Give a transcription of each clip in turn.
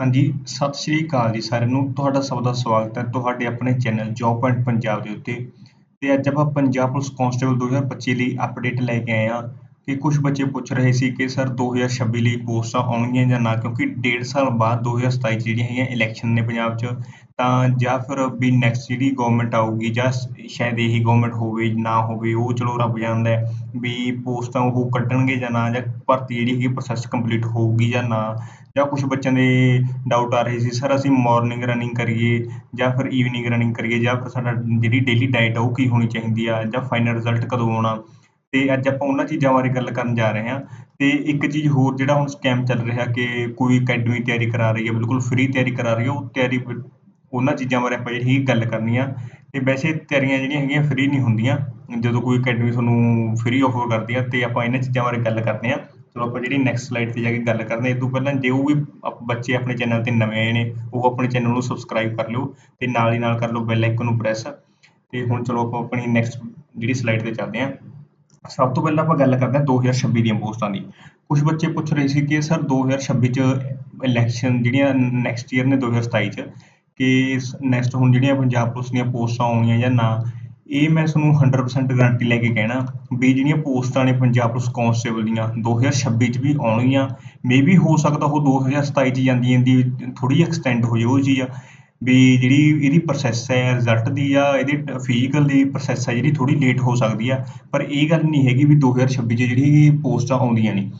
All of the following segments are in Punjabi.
ਹਾਂਜੀ, ਸਤਿ ਸ਼੍ਰੀ ਅਕਾਲ ਜੀ ਸਾਰਿਆਂ ਨੂੰ। ਤੁਹਾਡਾ ਸਭ ਦਾ ਸਵਾਗਤ ਹੈ ਤੁਹਾਡੇ ਆਪਣੇ ਚੈਨਲ ਜੌਬ ਪੁਆਇੰਟ ਪੰਜਾਬ ਦੇ ਉੱਤੇ। ਤੇ ਅੱਜ ਆਪਾਂ ਪੰਜਾਬ ਪੁਲਿਸ ਕਾਂਸਟੇਬਲ 2025 ਲਈ ਅਪਡੇਟ ਲੈ ਕੇ ਆਏ ਹਾਂ। ਕਿ ਕੁਝ ਬੱਚੇ ਪੁੱਛ ਰਹੇ ਸੀ ਕਿ ਸਰ 2026 ਲਈ ਪੋਸਟਾਂ ਆਉਣਗੀਆਂ ਜਾਂ ਨਾ, ਕਿਉਂਕਿ ਡੇਢ ਸਾਲ ਬਾਅਦ 2027 'ਚ ਜਿਹੜੀਆਂ ਹੈਗੀਆਂ ਇਲੈਕਸ਼ਨ ਨੇ ਪੰਜਾਬ 'ਚ, ਤਾਂ ਜਾਂ ਫਿਰ ਵੀ ਨੈਕਸਟ ਜਿਹੜੀ ਗਵਰਨਮੈਂਟ ਆਊਗੀ ਜਾਂ ਸ਼ਾਇਦ ਇਹੀ ਗਵਰਨਮੈਂਟ ਹੋਵੇ, ਨਾ ਹੋਵੇ, ਉਹ ਚਲੋ ਰੱਬ ਜਾਣਦਾ ਵੀ ਪੋਸਟਾਂ ਉਹ ਕੱਢਣਗੇ ਜਾਂ ਨਾ, ਜਾਂ ਭਰਤੀ ਜਿਹੜੀ ਹੈਗੀ ਪ੍ਰੋਸੈਸ ਕੰਪਲੀਟ ਹੋਊਗੀ ਜਾਂ ਨਾ, ਜਾਂ ਕੁਝ ਬੱਚਿਆਂ ਦੇ ਡਾਊਟ ਆ ਰਹੇ ਸੀ, ਸਰ ਅਸੀਂ ਮਾਰਨਿੰਗ ਰਨਿੰਗ ਕਰੀਏ ਜਾਂ ਫਿਰ ਈਵਨਿੰਗ ਰਨਿੰਗ ਕਰੀਏ ਜਾਂ ਫਿਰ ਸਾਡਾ ਜਿਹੜੀ ਡੇਲੀ ਡਾਈਟ ਆ ਉਹ ਕੀ ਹੋਣੀ ਚਾਹੀਦੀ ਆ ਜਾਂ ਫਾਈਨਲ ਰਿਜ਼ਲਟ ਕਦੋਂ ਆਉਣਾ? ਤੇ ਅੱਜ ਆਪਾਂ ਉਹਨਾਂ ਚੀਜ਼ਾਂ ਬਾਰੇ ਗੱਲ ਕਰਨ ਜਾ ਰਹੇ ਹਾਂ ਤੇ ਇੱਕ ਚੀਜ਼ ਹੋਰ ਜਿਹੜਾ ਹੁਣ ਸਕੈਮ ਚੱਲ ਰਿਹਾ ਕਿ ਕੋਈ ਅਕੈਡਮੀ ਤਿਆਰੀ ਕਰਾ ਰਹੀ ਹੈ, ਬਿਲਕੁਲ ਫ੍ਰੀ ਤਿਆਰੀ ਕਰਾ ਰਹੀ ਹੈ, ਉਹ ਤਿਆਰੀ ਉਹਨਾਂ ਚੀਜ਼ਾਂ ਬਾਰੇ ਆਪਾਂ ਜਿਹੜੀ ਗੱਲ ਕਰਨੀ ਆ ਤੇ ਵੈਸੇ ਤਿਆਰੀਆਂ ਜਿਹੜੀਆਂ ਹੈਗੀਆਂ ਫ੍ਰੀ ਨਹੀਂ ਹੁੰਦੀਆਂ, ਜਦੋਂ ਕੋਈ ਅਕੈਡਮੀ ਤੁਹਾਨੂੰ ਫ੍ਰੀ ਆਫਰ ਕਰਦੀ ਆ ਤੇ ਆਪਾਂ ਇਹਨਾਂ ਚੀਜ਼ਾਂ ਬਾਰੇ ਗੱਲ ਕਰਦੇ ਆ ਚਲੋ ਆਪਾਂ ਜਿਹੜੀ ਨੈਕਸਟ ਸਲਾਈਡ ਤੇ ਜਾ ਕੇ ਗੱਲ ਕਰਦੇ ਹਾਂ, ਇਹ ਤੋਂ ਪਹਿਲਾਂ ਜੋ ਵੀ ਬੱਚੇ ਆਪਣੇ ਚੈਨਲ ਤੇ ਨਵੇਂ ਆਏ ਨੇ, ਉਹ ਆਪਣੇ ਚੈਨਲ ਨੂੰ ਸਬਸਕ੍ਰਾਈਬ ਕਰ ਲਿਓ ਤੇ ਨਾਲ ਹੀ ਨਾਲ ਕਰ ਲਓ ਬੈਲ ਆਈਕਨ ਨੂੰ ਪ੍ਰੈਸ ਤੇ ਹੁਣ ਚਲੋ ਆਪਾਂ ਆਪਣੀ ਨੈਕਸਟ ਜਿਹੜੀ ਸਲਾਈਡ ਤੇ ਚੱਲਦੇ ਹਾਂ। ਸਭ ਤੋਂ ਪਹਿਲਾਂ ਆਪਾਂ ਗੱਲ ਕਰਦੇ ਹਾਂ 2026 ਦੀਆਂ ਪੋਸਟਾਂ ਦੀ। ਕੁਝ ਬੱਚੇ ਪੁੱਛ ਰਹੇ ਸੀ ਕਿ ਸਰ 2026 ਚ ਇਲੈਕਸ਼ਨ ਜਿਹੜੀਆਂ ਨੈਕਸਟ ਈਅਰ ਨੇ 2027 ਚ, ਕਿ ਨੈਕਸਟ ਹੁਣ ਜਿਹੜੀਆਂ ਪੰਜਾਬ ਪੁਲਿਸ ਦੀਆਂ ਪੋਸਟਾਂ ਆਉਣੀਆਂ ਜਾਂ ਨਾ, ਇਹ ਮੈਂ ਤੁਹਾਨੂੰ 100% ਗਾਰੰਟੀ ਲੈ ਕੇ ਕਹਿਣਾ ਵੀ ਜਿਹੜੀਆਂ ਪੋਸਟਾਂ ਨੇ ਪੰਜਾਬ ਪੁਲਿਸ ਕਾਂਸਟੇਬਲ ਦੀਆਂ 2026 ਚ ਵੀ ਆਉਣਗੀਆਂ। ਮੇਬੀ ਹੋ ਸਕਦਾ ਉਹ 2027 ਚ ਜਾਂਦੀ ਜਾਂਦੀ ਥੋੜੀ ਐਕਸਟੈਂਡ ਹੋ ਜਾਏ ਉਹ ਚੀਜ਼। ਵੀ ਜਿਹੜੀ ਇਹਦੀ ਪ੍ਰੋਸੈਸ ਹੈ ਰਿਜ਼ਲਟ ਦੀ ਆ, ਇਹਦੀ ਫਿਜ਼ੀਕਲ ਦੀ ਪ੍ਰੋਸੈਸ ਹੈ ਜਿਹੜੀ ਥੋੜੀ ਲੇਟ ਹੋ ਸਕਦੀ ਆ, ਪਰ ਇਹ ਗੱਲ ਨਹੀਂ ਹੈਗੀ ਵੀ 2026 ਚ ਜਿਹੜੀ ਪੋਸਟਾਂ ਆਉਂਦੀਆਂ ਨੇ।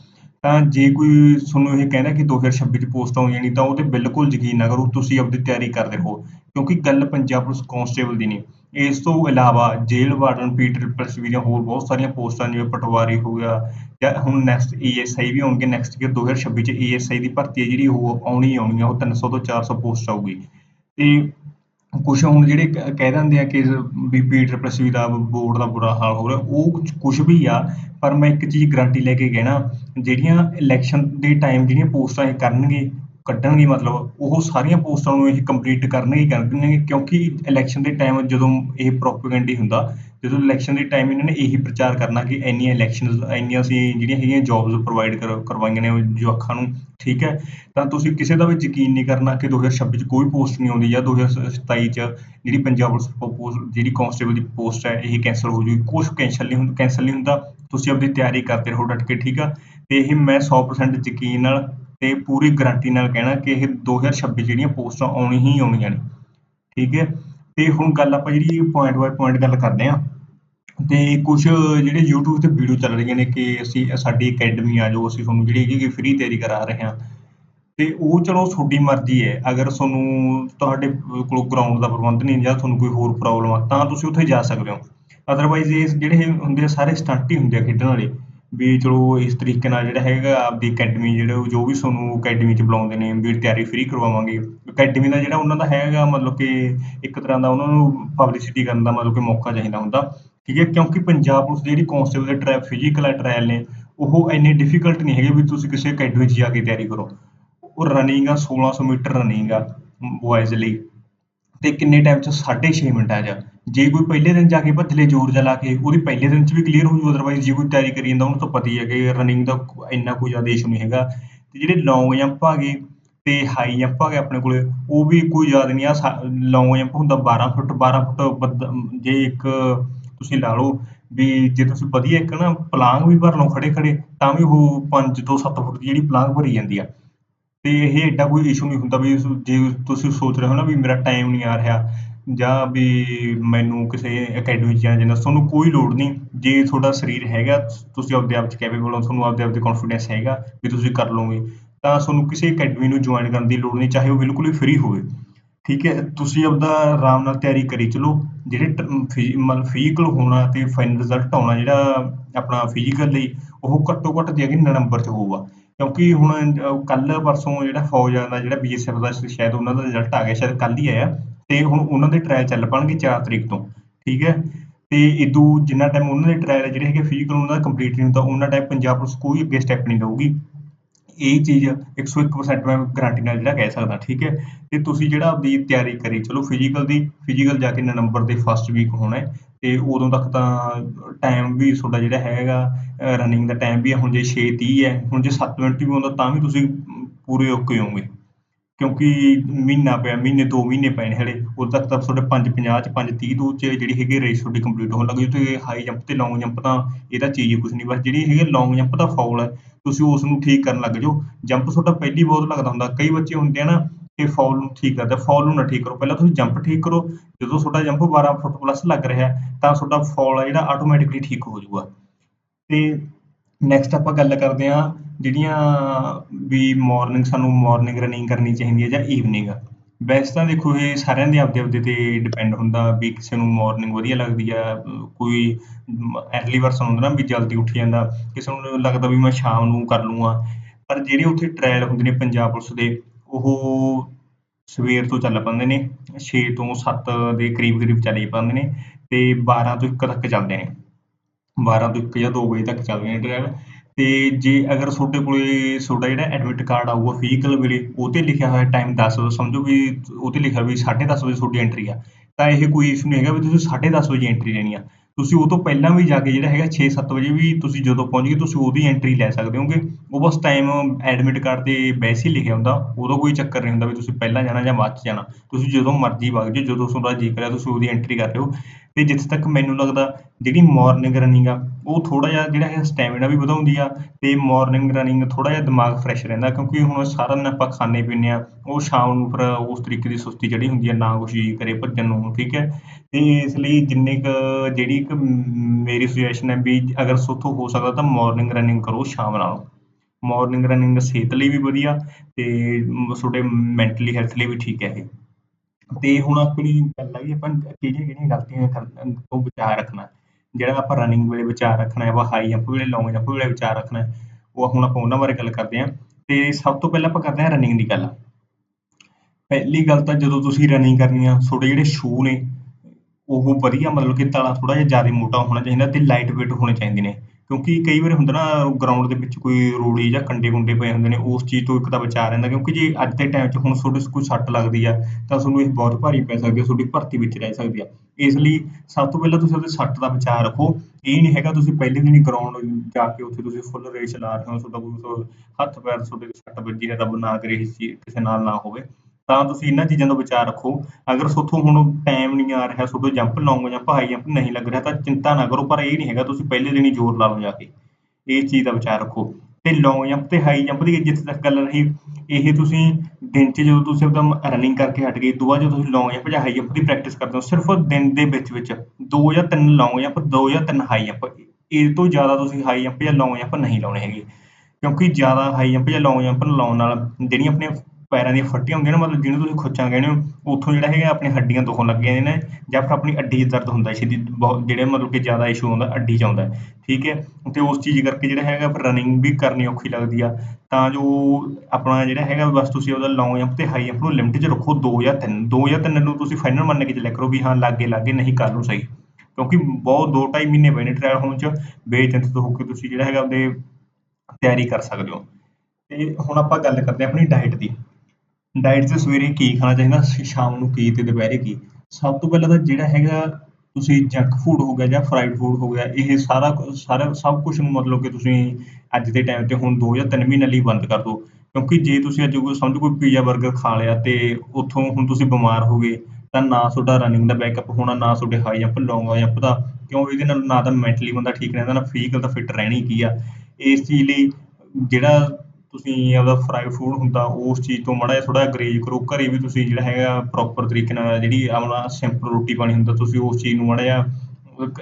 ਤਾਂ ਜੇ ਕੋਈ ਤੁਹਾਨੂੰ ਇਹ ਕਹਿੰਦਾ ਕਿ 2026 ਚ ਪੋਸਟਾਂ ਆਉਂਦੀਆਂ ਨਹੀਂ ਤਾਂ ਉਹ ਤੇ ਬਿਲਕੁਲ ਯਕੀਨ ਨਾ ਕਰੋ, ਤੁਸੀਂ ਆਪਣੀ ਤਿਆਰੀ ਕਰਦੇ ਰਹੋ, ਕਿਉਂਕਿ ਗੱਲ ਪੰਜਾਬ ਪੁਲਿਸ ਕਾਂਸਟੇਬਲ ਦੀ ਨਹੀਂ ਇਸ ਤੋਂ ਇਲਾਵਾ ਜੇਲ੍ਹ ਵਾਰਡਨ ਪੀ ਟ੍ਰਿਪਲ ਸੀ ਦੀਆਂ ਹੋਰ ਬਹੁਤ ਸਾਰੀਆਂ ਪੋਸਟਾਂ, ਜਿਵੇਂ ਪਟਵਾਰੀ ਹੋ ਗਿਆ ਜਾਂ ਹੁਣ ਨੈਕਸਟ ਈਐਸਆਈ ਵੀ ਆਉਣਗੇ ਨੈਕਸਟ ਈਅਰ 2026 ਚ ਈਐਸਆਈ ਦੀ ਭਰਤੀ ਹੈ, ਜਿਹੜੀ ਉਹ ਆਉਣੀ ਆਉਣੀ ਆ, ਉਹ 300 ਤੋਂ 400 ਪੋਸਟ ਆਊਗੀ। ਤੇ ਕੁਛ ਹੁਣ ਜਿਹੜੇ ਕਹਿ ਦਿੰਦੇ ਆ ਕਿ ਵੀ ਪੀ ਟ੍ਰਿਪਲ ਦਾ ਬੋਰਡ ਦਾ ਬੁਰਾ ਹਾਲ ਹੋ ਰਿਹਾ, ਉਹ ਕੁਛ ਕੁਛ ਵੀ ਆ, ਪਰ ਮੈਂ ਇੱਕ ਚੀਜ਼ ਗਰੰਟੀ ਲੈ ਕੇ ਕਹਿਣਾ, ਜਿਹੜੀਆਂ ਇਲੈਕਸ਼ਨ ਦੇ ਟਾਈਮ ਜਿਹੜੀਆਂ ਪੋਸਟਾਂ ਇਹ ਕਰਨਗੇ, ਕੱਢਣਗੇ ਮਤਲਬ, ਉਹ ਸਾਰੀਆਂ ਪੋਸਟਾਂ ਨੂੰ ਇਹ ਕੰਪਲੀਟ ਕਰਨਗੇ ਹੀ ਕਰਨਗੇ, ਕਿਉਂਕਿ ਇਲੈਕਸ਼ਨ ਦੇ ਟਾਈਮ ਜਦੋਂ ਇਹ ਪ੍ਰੋਪੇਗੈਂਡਾ ਹੀ ਹੁੰਦਾ ਜਦੋਂ ਇਲੈਕਸ਼ਨ ਦੇ ਟਾਈਮ ਇਹਨਾਂ ਨੇ ਇਹੀ ਪ੍ਰਚਾਰ ਕਰਨਾ ਕਿ ਇੰਨੀਆਂ ਇਲੈਕਸ਼ਨਸ ਇੰਨੀਆਂ ਅਸੀਂ ਜਿਹੜੀਆਂ ਹੈਗੀਆਂ ਜੌਬਸ ਪ੍ਰੋਵਾਈਡ ਕਰਵਾਈਆਂ ਨੇ ਜਵਾਕਾਂ ਨੂੰ, ਠੀਕ ਹੈ? ਤਾਂ ਤੁਸੀਂ ਕਿਸੇ ਦਾ ਵੀ ਯਕੀਨ ਨਹੀਂ ਕਰਨਾ ਕਿ 2026 ਚ ਕੋਈ ਪੋਸਟ ਨਹੀਂ ਆਉਂਦੀ ਜਾਂ 2027 ਚ ਜਿਹੜੀ ਪੰਜਾਬ ਪੁਲਿਸ ਜਿਹੜੀ ਕਾਂਸਟੇਬਲ ਦੀ ਪੋਸਟ ਹੈ, ਇਹ ਕੈਂਸਲ ਹੋ ਜੂਗੀ। ਕੁਝ ਕੈਂਸਲ ਨਹੀਂ ਹੁੰਦਾ ਕੈਂਸਲ ਨਹੀਂ ਹੁੰਦਾ। ਤੁਸੀਂ ਆਪਣੀ ਤਿਆਰੀ ਕਰਦੇ ਰਹੋ ਡਟ ਕੇ, ਠੀਕ ਆ? ਤੇ ਇਹ ਮੈਂ 100% ਯਕੀਨ ਨਾਲ ਤੇ ਪੂਰੀ ਗਾਰੰਟੀ ਨਾਲ ਕਹਿਣਾ ਕਿ ਇਹ 2026 ਜਿਹੜੀਆਂ ਪੋਸਟਾਂ ਆਉਣੀ ਹੀ ਆਉਣੀਆਂ ਨੇ। ਠੀਕ ਹੈ? ਤੇ ਹੁਣ ਗੱਲ ਆਪਾਂ ਜਿਹੜੀ ਪੁਆਇੰਟ ਬਾਈ ਪੁਆਇੰਟ ਗੱਲ ਕਰਦੇ ਹਾਂ। ਅਤੇ ਕੁਛ ਜਿਹੜੇ ਯੂਟਿਊਬ ਤੇ ਵੀਡੀਓ ਚੱਲ ਰਹੀਆਂ ਨੇ ਕਿ ਅਸੀਂ, ਸਾਡੀ ਅਕੈਡਮੀ ਆ, ਜੋ ਅਸੀਂ ਤੁਹਾਨੂੰ ਜਿਹੜੀ ਹੈਗੀ ਫ੍ਰੀ ਤਿਆਰੀ ਕਰਾ ਰਹੇ ਹਾਂ ਅਤੇ ਉਹ ਚਲੋ ਤੁਹਾਡੀ ਮਰਜ਼ੀ ਹੈ। ਅਗਰ ਤੁਹਾਨੂੰ ਤੁਹਾਡੇ ਕੋਲ ਗਰਾਊਂਡ ਦਾ ਪ੍ਰਬੰਧ ਨਹੀਂ ਜਾਂ ਤੁਹਾਨੂੰ ਕੋਈ ਹੋਰ ਪ੍ਰੋਬਲਮ ਆ, ਤਾਂ ਤੁਸੀਂ ਉੱਥੇ ਜਾ ਸਕਦੇ ਹੋ। ਅਦਰਵਾਈਜ਼ ਇਹ ਜਿਹੜੇ ਹੁੰਦੇ ਆ, ਸਾਰੇ ਸਟੰਟ ਹੀ ਹੁੰਦੇ ਆ ਖੇਡਣ ਵਾਲੇ। ਵੀ ਚਲੋ ਇਸ ਤਰੀਕੇ ਨਾਲ ਜਿਹੜਾ ਹੈਗਾ ਆਪਦੀ ਅਕੈਡਮੀ ਜਿਹੜੇ ਜੋ ਵੀ ਤੁਹਾਨੂੰ ਅਕੈਡਮੀ 'ਚ ਬੁਲਾਉਂਦੇ ਨੇ, ਵੀ ਤਿਆਰੀ ਫ੍ਰੀ ਕਰਵਾਵਾਂਗੇ। ਅਕੈਡਮੀ ਦਾ ਜਿਹੜਾ ਉਹਨਾਂ ਦਾ ਹੈਗਾ ਮਤਲਬ ਕਿ ਇੱਕ ਤਰ੍ਹਾਂ ਦਾ ਉਹਨਾਂ ਨੂੰ ਪਬਲਿਸਿਟੀ ਕਰਨ ਦਾ ਮਤਲਬ ਕਿ ਮੌਕਾ ਚਾਹੀਦਾ ਹੁੰਦਾ। ਠੀਕ ਹੈ, ਕਿਉਂਕਿ ਪੰਜਾਬ ਪੁਲਿਸ ਜਿਹੜੀ ਕਾਂਸਟੇਬਲ ਦੇ ਟ੍ਰੈ ਫਿਜ਼ੀਕਲ ਟ੍ਰਾਇਲ ਨੇ, ਉਹ ਇੰਨੇ ਡਿਫਿਕਲਟ ਨਹੀਂ ਹੈਗੇ ਵੀ ਤੁਸੀਂ ਕਿਸੇ ਅਕੈਡਮੀ 'ਚ ਜਾ ਕੇ ਤਿਆਰੀ ਕਰੋ। ਉਹ ਰਨਿੰਗ ਆ 1600 ਮੀਟਰ ਰਨਿੰਗ ਆ ਬॉयਜ਼ ਲਈ। ਤੇ ਕਿੰਨੇ ਟਾਈਮ 'ਚ 6.5 ਮਿੰਟਾਂ 'ਚ ਜੇ। ਕੋਈ ਪਹਿਲੇ ਦਿਨ ਜਾ ਕੇ ਭੱਜਲੇ, ਜ਼ੋਰ ਜਾ ਕੇ, ਉਹਦੀ ਪਹਿਲੇ ਦਿਨ 'ਚ ਵੀ ਕਲੀਅਰ ਹੋ ਜੂ ਅਦਰਵਾਈਜ਼ ਜੇ ਕੋਈ ਤਿਆਰੀ ਕਰੀ ਜਾਂਦਾ, ਉਹਨੂੰ ਤਾਂ ਪਤਾ ਹੀ ਹੈ ਕਿ ਰਨਿੰਗ ਦਾ ਇੰਨਾ ਕੋਈ ਜ਼ਿਆਦਾ ਇਸ਼ੂ ਨਹੀਂ ਹੈਗਾ। ਤੇ ਜਿਹੜੇ ਲੌਂਗ ਜੰਪ ਆ ਗਏ ਤੇ ਹਾਈ ਜੰਪ ਆ ਗਏ ਆਪਣੇ ਕੋਲੇ, ਉਹ ਵੀ ਕੋਈ ਜ਼ਿਆਦਾ ਨਹੀਂ ਆ। ਲੌਂਗ ਜੰਪ ਹੁੰਦਾ 12 ਫੁੱਟ 12 ਫੁੱਟ ਜੇ ਇੱਕ ਤੁਸੀਂ ਲਾ ਲਓ ਵੀ ਜੇ ਤੁਸੀਂ ਵਧੀਆ ਇੱਕ ਨਾ ਪਲਾਂਗ ਵੀ ਭਰ ਲਓ ਖੜੇ ਖੜੇ, ਤਾਂ ਵੀ ਉਹ 5 ਤੋਂ 7 ਫੁੱਟ ਦੀ ਜਿਹੜੀ ਪਲਾਂਗ ਭਰੀ ਜਾਂਦੀ ਆ। ਤੇ ਇਹ ਐਡਾ ਕੋਈ ਇਸ਼ੂ ਨਹੀਂ ਹੁੰਦਾ ਵੀ ਜੇ ਤੁਸੀਂ ਸੋਚ ਰਹੇ ਹੋ ਨਾ ਵੀ ਮੇਰਾ ਟਾਈਮ ਨਹੀਂ ਆ ਰਿਹਾ, ਜਾਂ ਵੀ ਮੈਨੂੰ ਕਿਸੇ ਅਕੈਡਮੀ 'ਚ ਜਾਣਾ ਚਾਹੀਦਾ ਤੁਹਾਨੂੰ ਕੋਈ ਲੋੜ ਨਹੀਂ। ਜੇ ਤੁਹਾਡਾ ਸਰੀਰ ਹੈਗਾ, ਤੁਸੀਂ ਆਪਦੇ ਆਪ 'ਚ ਕੈਪੇਬਲ ਹੋ, ਤੁਹਾਨੂੰ ਆਪਦੇ ਆਪ 'ਤੇ ਕੌਨਫੀਡੈਂਸ ਹੈਗਾ ਵੀ ਤੁਸੀਂ ਕਰ ਲਓਗੇ, ਤਾਂ ਤੁਹਾਨੂੰ ਕਿਸੇ ਅਕੈਡਮੀ ਨੂੰ ਜੁਆਇਨ ਕਰਨ ਦੀ ਲੋੜ ਨਹੀਂ, ਚਾਹੇ ਉਹ ਬਿਲਕੁਲ ਹੀ ਫ੍ਰੀ ਹੋਵੇ। ਠੀਕ ਹੈ, ਤੁਸੀਂ ਆਪਦਾ ਆਰਾਮ ਨਾਲ ਤਿਆਰੀ ਕਰੀ ਚਲੋ। ਜਿਹੜੇ ਫਿ, ਮਤਲਬ ਫਿਜ਼ੀਕਲ ਹੋਣਾ ਅਤੇ ਫਾਈਨਲ ਰਿਜ਼ਲਟ ਆਉਣਾ ਜਿਹੜਾ ਆਪਣਾ ਫਿਜ਼ੀਕਲ ਲਈ, ਉਹ ਘੱਟੋ ਘੱਟ ਜੇ ਕਿ ਨੰਬਰ 'ਚ ਹੋਊਗਾ। ਕਿਉਂਕਿ ਹੁਣ ਕੱਲ ਪਰਸੋਂ ਜਿਹੜਾ ਫੌਜ ਦਾ ਜਿਹੜਾ ਬੀਐਸਐਫ ਦਾ ਸ਼ਾਇਦ ਉਹਨਾਂ ਦਾ ਰਿਜ਼ਲਟ ਆ ਗਿਆ, ਸ਼ਾਇਦ ਕੱਲ ਹੀ ਆਇਆ। ਤੇ ਹੁਣ ਉਹਨਾਂ ਦੇ ਟ੍ਰਾਇਲ ਚੱਲ ਪਣਗੇ 4 ਤਰੀਕ ਤੋਂ, ਠੀਕ ਹੈ। ਤੇ ਇਦੋਂ ਜਿੰਨਾ ਟਾਈਮ ਉਹਨਾਂ ਦੇ ਟ੍ਰਾਇਲ ਜਿਹੜੇ ਹੈਗੇ ਫਿਜ਼ੀਕਲ ਉਹਨਾਂ ਦਾ ਕੰਪਲੀਟ ਨਹੀਂ ਹੁੰਦਾ, ਉਹਨਾਂ ਟਾਈਮ ਪੰਜਾਬ ਪੁਲਿਸ ਕੋਈ ਅੱਗੇ ਸਟੈਪ ਨਹੀਂ ਲਊਗੀ। ਇਹ ਚੀਜ਼ 101% ਮੈਂ ਗਾਰੰਟੀ ਨਾਲ ਜਿਹੜਾ ਕਹਿ ਸਕਦਾ, ਠੀਕ ਹੈ? ਤੇ ਤੁਸੀਂ ਜਿਹੜਾ ਆਪਦੀ ਤਿਆਰੀ ਕਰੀ, ਚਲੋ ਫਿਜ਼ੀਕਲ ਦੀ ਫਿਜ਼ੀਕਲ ਜਾ ਕੇ ਨਵੰਬਰ ਦੇ ਫਸਟ ਵੀਕ ਹੋਣਾ ਹੈ, ਤੇ ਉਦੋਂ ਤੱਕ ਤਾਂ ਟਾਈਮ ਵੀ ਤੁਹਾਡਾ ਜਿਹੜਾ ਹੈਗਾ ਰਨਿੰਗ ਦਾ ਟਾਈਮ ਵੀ ਹੁਣ ਜੇ 6:30 ਹੈ, ਹੁਣ ਜੇ 7 ਮਿੰਟ ਵੀ ਹੁੰਦਾ, ਤਾਂ ਵੀ ਤੁਸੀਂ ਪੂਰੇ ਓਕੇ ਹੋਵੋਗੇ। ਕਿਉਂਕਿ ਮਹੀਨਾ ਪਿਆ, ਮਹੀਨੇ, ਦੋ ਮਹੀਨੇ ਪਏ ਨੇ ਹਲੇ। ਉਦੋਂ ਤੱਕ ਤਾਂ ਤੁਹਾਡੇ 5:50 ਚ ਪੰਜ ਤੀਹ ਦੋ ਚ ਜਿਹੜੀ ਹੈਗੀ ਰੇਸ ਤੁਹਾਡੀ ਕੰਪਲੀਟ ਹੋਣ ਲੱਗ ਜੂ ਤੇ ਹਾਈ ਜੰਪ ਅਤੇ ਲੌਂਗ ਜੰਪ ਤਾਂ ਇਹ ਤਾਂ ਚੀਜ਼ ਹੀ ਕੁਛ ਨਹੀਂ। ਬਸ ਜਿਹੜੀ ਹੈਗੀ ਲੌਂਗ ਜੰਪ ਦਾ ਫਾਉਲ ਹੈ। ਤੁਸੀਂ ਉਸ ਨੂੰ ਠੀਕ ਕਰਨ ਲੱਗ ਜਾਓ। ਜੰਪ ਤੁਹਾਡਾ ਪਹਿਲੀ ਬਹੁਤ ਲੱਗਦਾ ਹੁੰਦਾ। ਕਈ ਬੱਚੇ ਹੁੰਦੇ ਆ ਨਾ ਇਹ ਫਾਉਲ ਨੂੰ ਠੀਕ ਕਰਦਾ ਫਾਉਲ ਨੂੰ ਨਾ ਠੀਕ ਕਰੋ। ਪਹਿਲਾਂ ਤੁਸੀਂ ਜੰਪ ਠੀਕ ਕਰੋ। ਜਦੋਂ ਤੁਹਾਡਾ ਜੰਪ 12 ਫੁੱਟ ਪਲੱਸ ਲੱਗ ਰਿਹਾ, ਤਾਂ ਤੁਹਾਡਾ ਫਾਉਲ ਆ ਜਿਹੜਾ ਆਟੋਮੈਟਿਕਲੀ ਠੀਕ ਹੋ ਜਾਊਗਾ। ਤੇ ਨੈਕਸਟ ਆਪਾਂ ਗੱਲ ਕਰਦੇ ਹਾਂ ਜਿਹੜੀਆਂ ਵੀ ਮਾਰਨਿੰਗ ਸਾਨੂੰ ਮਾਰਨਿੰਗ ਰਨਿੰਗ ਕਰਨੀ ਚਾਹੀਦੀ ਹੈ ਜਾਂ ਈਵਨਿੰਗ ਵੈਸੇ ਤਾਂ ਦੇਖੋ ਇਹ ਸਾਰਿਆਂ ਦੇ ਆਪਦੇ ਆਪਦੇ ਤੇ ਡਿਪੈਂਡ ਹੁੰਦਾ ਵੀ ਕਿਸੇ ਨੂੰ ਮਾਰਨਿੰਗ ਵਧੀਆ ਲੱਗਦੀ ਆ, ਕੋਈ ਅਰਲੀ ਪਰਸਨ ਹੁੰਦਾ ਨਾ ਵੀ ਜਲਦੀ ਉੱਠ ਜਾਂਦਾ, ਕਿਸੇ ਨੂੰ ਲੱਗਦਾ ਵੀ ਮੈਂ ਸ਼ਾਮ ਨੂੰ ਕਰ ਲੂੰਗਾ ਪਰ ਜਿਹੜੇ ਉੱਥੇ ਟ੍ਰਾਇਲ ਹੁੰਦੇ ਨੇ ਪੰਜਾਬ ਪੁਲਿਸ ਦੇ, ਉਹ ਸਵੇਰ ਤੋਂ ਚੱਲ ਪੈਂਦੇ ਨੇ 6 ਤੋਂ 7 ਦੇ ਕਰੀਬ ਕਰੀਬ ਚੱਲੇ ਪੈਂਦੇ ਨੇ ਤੇ 12 ਤੋਂ 1 ਤੱਕ ਚੱਲਦੇ ਨੇ। 12 ਤੋਂ 1 ਜਾਂ 2 ਵਜੇ ਤੱਕ ਚੱਲਦੇ ਨੇ ਟ੍ਰਾਇਲ ਤੇ ਜੇ ਅਗਰ ਤੁਹਾਡੇ ਕੋਲੇ ਤੁਹਾਡਾ ਜਿਹੜਾ ਐਡਮਿਟ ਕਾਰਡ ਆਊਗਾ ਫਿਜ਼ੀਕਲ ਵੇਲੇ ਉਹ ਤੇ ਲਿਖਿਆ ਹੋਇਆ ਟਾਈਮ 10 ਸਮਝੋ ਵੀ ਉਹ ਤੇ ਲਿਖਿਆ ਵੀ 10:30 ਵਜੇ ਤੁਹਾਡੀ ਐਂਟਰੀ ਆ। ਤਾਂ ਇਹ ਕੋਈ ਇਸ਼ੂ ਨਹੀਂ ਹੈਗਾ ਵੀ ਤੁਸੀਂ 10:30 ਵਜੇ ਐਂਟਰੀ ਲੈਣੀ ਆ। ਤੁਸੀਂ ਉਹ ਤੋਂ ਪਹਿਲਾਂ ਵੀ ਜਾ ਕੇ ਜਿਹੜਾ ਹੈਗਾ 6-7 ਵਜੇ ਵੀ ਤੁਸੀਂ ਜਦੋਂ ਪਹੁੰਚ ਗਏ, ਤੁਸੀਂ ਉਹਦੀ ਐਂਟਰੀ ਲੈ ਸਕਦੇ ਹੋਗੇ। ਉਹ ਬਸ ਟਾਈਮ ਐਡਮਿਟ ਕਾਰਡ ਤੇ ਵੈਸੇ ਹੀ ਲਿਖਿਆ ਹੁੰਦਾ। ਉਹਦਾ ਕੋਈ ਚੱਕਰ ਨਹੀਂ ਹੁੰਦਾ ਵੀ ਤੁਸੀਂ ਪਹਿਲਾਂ ਜਾਣਾ ਜਾਂ ਬਾਅਦ 'ਚ ਜਾਣਾ। ਤੁਸੀਂ ਜਦੋਂ ਮਰਜ਼ੀ ਵਗ ਜਾਓ, ਜਦੋਂ ਤੁਹਾਡਾ ਜੀ ਕਰਿਆ ਤੁਸੀਂ ਉਹਦੀ ਐਂਟਰੀ ਕਰ ਲਿਓ ਅਤੇ ਜਿੱਥੇ ਤੱਕ ਮੈਨੂੰ ਲੱਗਦਾ, ਜਿਹੜੀ ਮੋਰਨਿੰਗ ਰਨਿੰਗ ਆ ਉਹ ਥੋੜਾ ਜਿਹਾ ਜਿਹੜਾ ਹੈ ਸਟੈਮਿਨਾ ਵੀ ਵਧਾਉਂਦੀ ਆ ਤੇ ਮਾਰਨਿੰਗ ਰਨਿੰਗ ਥੋੜਾ ਜਿਹਾ ਦਿਮਾਗ ਫਰੈਸ਼ ਰਹਿੰਦਾ, ਕਿਉਂਕਿ ਹੁਣ ਸਾਰਾ ਦਿਨ ਆਪਾਂ ਖਾਂਦੇ ਪੀਂਦੇ ਆ, ਉਹ ਸ਼ਾਮ ਨੂੰ ਫਿਰ ਉਸ ਤਰੀਕੇ ਦੀ ਸੁਸਤੀ ਚੜੀ ਹੁੰਦੀ ਆ, ਨਾ ਕੁਛ ਜੀ ਕਰੇ ਭੱਜਣ ਨੂੰ, ਠੀਕ ਹੈ। ਤੇ ਇਸ ਲਈ ਜਿੰਨੇ ਕੁ, ਜਿਹੜੀ ਇੱਕ ਮੇਰੀ ਸੁਜੈਸ਼ਨ ਹੈ ਵੀ ਅਗਰ ਸੋਥੋਂ ਹੋ ਸਕਦਾ ਤਾਂ ਮਾਰਨਿੰਗ ਰਨਿੰਗ ਕਰੋ ਸ਼ਾਮ ਨਾਲੋਂ। ਮਾਰਨਿੰਗ ਰਨਿੰਗ ਸਿਹਤ ਲਈ ਵੀ ਵਧੀਆ ਤੇ ਤੁਹਾਡੇ ਮੈਂਟਲੀ ਹੈਲਥ ਲਈ ਵੀ ਠੀਕ ਹੈ ਇਹ। ਤੇ ਹੁਣ ਆਪਣੀ ਗੱਲ ਆ ਵੀ ਆਪਾਂ ਕਿਹੜੀਆਂ ਕਿਹੜੀਆਂ ਗਲਤੀਆਂ ਕਰਨ ਤੋਂ ਬਚਾ ਰੱਖਣਾ। ਜਿਹੜਾ ਆਪਾਂ ਰਨਿੰਗ ਵੇਲੇ ਬਚਾ ਰੱਖਣਾ ਹੈ ਆਪਾਂ ਹਾਈ ਜੰਪ ਵੇਲੇ ਲੌਂਗ ਜੰਪ ਵੇਲੇ ਵਿਚਾਰ ਰੱਖਣਾ ਹੈ, ਉਹ ਹੁਣ ਆਪਾਂ ਉਹਨਾਂ ਬਾਰੇ ਗੱਲ ਕਰਦੇ ਹਾਂ। ਤੇ ਸਭ ਤੋਂ ਪਹਿਲਾਂ ਆਪਾਂ ਕਰਦੇ ਹਾਂ ਰਨਿੰਗ ਦੀ ਗੱਲ। ਪਹਿਲੀ ਗੱਲ ਤਾਂ ਜਦੋਂ ਤੁਸੀਂ ਰਨਿੰਗ ਕਰਨੀ ਆ ਤੁਹਾਡੇ ਜਿਹੜੇ ਸ਼ੂ ਨੇ ਉਹ ਵਧੀਆ ਮਤਲਬ ਕਿ ਤਲਾ ਥੋੜਾ ਜਿਹਾ ਜ਼ਿਆਦਾ ਮੋਟਾ ਹੋਣਾ ਚਾਹੀਦਾ ਤੇ ਲਾਈਟ ਵੇਟ ਹੋਣੇ ਚਾਹੀਦੇ ਨੇ। ਕਿਉਂਕਿ ਕਈ ਵਾਰ ਹੁੰਦਾ ਨਾ ਗਰਾਊਂਡ ਦੇ ਵਿੱਚ ਕੋਈ ਰੋੜੀ ਜਾਂ ਕੰਡੇ ਕੁੰਡੇ ਪਏ ਹੁੰਦੇ ਨੇ, ਉਸ ਚੀਜ਼ ਤੋਂ ਇੱਕ ਤਾਂ ਬਚਾਅ ਰਹਿੰਦਾ, ਕਿਉਂਕਿ ਜੇ ਅੱਜ ਦੇ ਟਾਈਮ 'ਚ ਹੁਣ ਤੁਹਾਡੇ ਕੋਈ ਸੱਟ ਲੱਗਦੀ ਆ, ਤਾਂ ਤੁਹਾਨੂੰ ਇਹ ਬਹੁਤ ਭਾਰੀ ਪੈ ਸਕਦੀ ਹੈ ਤੁਹਾਡੀ ਭਰਤੀ ਵਿੱਚ ਰਹਿ ਸਕਦੀ ਆ। ਇਸ ਲਈ ਸਭ ਤੋਂ ਪਹਿਲਾਂ ਤੁਸੀਂ ਉਹਦੇ ਸੱਟ ਦਾ ਬਚਾਅ ਰੱਖੋ। ਇਹ ਨਹੀਂ ਹੈਗਾ ਤੁਸੀਂ ਪਹਿਲੇ ਦਿਨ ਹੀ ਗਰਾਊਂਡ ਜਾ ਕੇ ਉੱਥੇ ਤੁਸੀਂ ਫੁੱਲ ਰੇਸ ਲਾ ਰਹੇ ਹੋ, ਤੁਹਾਡਾ ਕੋਈ ਹੱਥ ਪੈਰ ਤੁਹਾਡੇ ਸੱਟ ਵੱਜੀ ਹੈ, ਰੱਬ ਨਾ ਕਰੇ, ਕਿਸੇ ਨਾਲ ਨਾ ਹੋਵੇ। ਤਾਂ ਤੁਸੀਂ ਇਹਨਾਂ ਚੀਜ਼ਾਂ ਤੋਂ ਬਚਾਅ ਰੱਖੋ। ਅਗਰ ਸੋਥੋਂ ਹੁਣ ਟਾਈਮ ਨਹੀਂ ਆ ਰਿਹਾ ਤੁਹਾਡੇ jump long jump high jump ਨਹੀਂ ਲੱਗ ਰਿਹਾ, ਤਾਂ ਚਿੰਤਾ ਨਾ ਕਰੋ, ਪਰ ਇਹ ਨਹੀਂ ਹੈਗਾ, ਤੁਸੀਂ ਪਹਿਲੇ ਦਿਨ ਹੀ ਜ਼ੋਰ ਲਾ ਲਓ ਜਾ ਕੇ। ਇਹ ਚੀਜ਼ ਦਾ ਵਿਚਾਰ ਰੱਖੋ। ਤੇ ਲੌਂਗ ਜੰਪ ਤੇ ਹਾਈ ਜੰਪ ਦੀ ਜਿੱਥੇ ਤੱਕ ਗੱਲ ਰਹੀ, ਇਹ ਤੁਸੀਂ ਦਿਨ 'ਚ ਜਦੋਂ ਤੁਸੀਂ ਆਪਦਾ ਰਨਿੰਗ ਕਰਕੇ ਹਟ ਗਏ ਤੋਂ ਬਾਅਦ ਜਦੋਂ ਤੁਸੀਂ ਲੌਂਗ ਜੰਪ ਜਾਂ ਹਾਈ ਜੰਪ ਦੀ ਪ੍ਰੈਕਟਿਸ ਕਰਦੇ ਹੋ, ਸਿਰਫ ਦਿਨ ਦੇ ਵਿੱਚ ਵਿੱਚ, ਦੋ ਜਾਂ ਤਿੰਨ ਲੌਂਗ ਜੰਪ ਦੋ ਜਾਂ ਤਿੰਨ ਹਾਈ ਜੰਪ ਇਹ ਤੋਂ ਜ਼ਿਆਦਾ ਤੁਸੀਂ ਹਾਈ ਜੰਪ ਜਾਂ ਲੌਂਗ ਜੰਪ ਨਹੀਂ ਲਾਉਣੇ ਹੈਗੇ। ਕਿਉਂਕਿ ਜ਼ਿਆਦਾ ਹਾਈ ਜੰਪ ਜਾਂ ਲੌਂਗ ਜੰਪ ਲਾਉਣ ਨਾਲ ਜਿਹੜੀਆਂ ਆਪਣੀਆਂ ਪੈਰਾਂ ਦੀਆਂ ਫੱਟੀਆਂ ਹੁੰਦੀਆਂ ਨੇ, ਮਤਲਬ ਜਿਹਨੂੰ ਤੁਸੀਂ ਖੁੱਚਾਂ ਕਹਿੰਦੇ ਹੋ, ਉੱਥੋਂ ਜਿਹੜਾ ਹੈਗਾ ਆਪਣੀਆਂ ਹੱਡੀਆਂ ਦੁਖਣ ਲੱਗ ਜਾਂਦੀਆਂ ਨੇ, ਜਾਂ ਫਿਰ ਆਪਣੀ ਅੱਡੀ 'ਚ ਦਰਦ ਹੁੰਦਾ ਛੇਤੀ, ਬਹੁਤ ਜਿਹੜੇ ਮਤਲਬ ਕਿ ਜ਼ਿਆਦਾ ਇਸ਼ੂ ਹੁੰਦਾ, ਅੱਡੀ 'ਚ ਆਉਂਦਾ ਠੀਕ ਹੈ? ਤੇ ਉਸ ਚੀਜ਼ ਕਰਕੇ ਜਿਹੜਾ ਹੈਗਾ ਫਿਰ ਰਨਿੰਗ ਵੀ ਕਰਨੀ ਔਖੀ ਲੱਗਦੀ ਆ, ਤਾਂ ਜੋ ਆਪਣਾ ਜਿਹੜਾ ਹੈਗਾ ਬਸ ਤੁਸੀਂ ਉਹਦਾ ਲੌਂਗ ਜੰਪ ਤੇ ਹਾਈ ਜੰਪ ਨੂੰ ਲਿਮਟ 'ਚ ਰੱਖੋ 2 ਜਾਂ 3 2 ਜਾਂ 3 ਨੂੰ ਤੁਸੀਂ ਫਾਈਨਲ ਮੰਨ ਕੇ ਚੱਲਿਆ ਕਰੋ ਵੀ ਹਾਂ ਲਾਗੇ ਲਾਗੇ ਨਹੀਂ ਕਰ ਲਓ ਸਹੀ, ਕਿਉਂਕਿ ਬਹੁਤ 2 2.5 ਮਹੀਨੇ ਪਏ ਨੇ ਟ੍ਰਾਇਲ ਹੋਣ 'ਚ, ਬੇਚਿੰਤ ਹੋ ਕੇ ਤੁਸੀਂ ਜਿਹੜਾ ਹੈਗਾ ਆਪਦੇ ਤਿਆਰੀ ਕਰ ਸਕਦੇ ਹੋ। ਤੇ ਹੁਣ ਆਪਾਂ ਗੱਲ ਕਰਦੇ ਹਾਂ ਆਪਣੀ ਡਾਈਟ ਦੀ। ਡਾਈਟ 'ਚ ਸਵੇਰੇ ਕੀ ਖਾਣਾ ਚਾਹੀਦਾ ਸ਼ਾਮ ਨੂੰ ਕੀ ਤੇ ਦੁਪਹਿਰੇ ਕੀ? ਸਭ ਤੋਂ ਪਹਿਲਾਂ ਤਾਂ ਜਿਹੜਾ ਹੈਗਾ ਤੁਸੀਂ ਜੰਕ ਫੂਡ ਹੋ ਗਿਆ ਜਾਂ ਫਰਾਈਡ ਫੂਡ ਹੋ ਗਿਆ, ਇਹ ਸਾਰਾ ਕੁ, ਸਾਰਾ, ਸਭ ਕੁਛ ਨੂੰ ਮਤਲਬ ਕਿ ਤੁਸੀਂ ਅੱਜ ਦੇ ਟਾਈਮ ਤੇ ਹੁਣ 2 ਜਾਂ 3 ਮਹੀਨੇ ਲਈ ਬੰਦ ਕਰ ਦਿਓ ਕਿਉਂਕਿ ਜੇ ਤੁਸੀਂ ਅੱਜ ਕੋਈ, ਸਮਝੋ ਕੋਈ ਪੀਜ਼ਾ 버ਗਰ ਖਾ ਲਿਆ ਤੇ ਉੱਥੋਂ ਹੁਣ ਤੁਸੀਂ ਬਿਮਾਰ ਹੋ ਗਏ, ਤਾਂ ਨਾ ਤੁਹਾਡਾ ਰਨਿੰਗ ਦਾ ਬੈਕਅਪ ਹੋਣਾ, ਨਾ ਤੁਹਾਡੇ ਹਾਈ ਜੰਪ ਲੌਂਗ ਜੰਪ ਦਾ, ਕਿਉਂ ਇਹਦੇ ਨਾਲ ਨਾ ਤਾਂ ਮੈਂਟਲੀ ਬੰਦਾ ਠੀਕ ਰਹਿੰਦਾ, ਨਾ ਫਿਜ਼ੀਕਲ ਤਾਂ ਫਿੱਟ ਰਹਿਣੀ ਕੀ ਆ? ਇਸ ਚੀਜ਼ ਲਈ ਜਿਹੜਾ ਤੁਸੀਂ ਆਪਦਾ ਫਰਾਈ ਫੂਡ ਹੁੰਦਾ, ਉਸ ਚੀਜ਼ ਤੋਂ ਮਾੜਾ ਜਿਹਾ ਥੋੜਾ ਗਰੇਜ ਕਰੋ, ਘਰ ਵੀ ਤੁਸੀਂ ਜਿਹੜਾ ਹੈਗਾ ਪ੍ਰੋਪਰ ਤਰੀਕੇ ਨਾਲ ਜਿਹੜੀ ਆਪਣਾ ਸਿੰਪਲ ਰੋਟੀ ਪਾਣੀ ਹੁੰਦਾ, ਤੁਸੀਂ ਉਸ ਚੀਜ਼ ਨੂੰ ਮਾੜਾ ਜਿਹਾ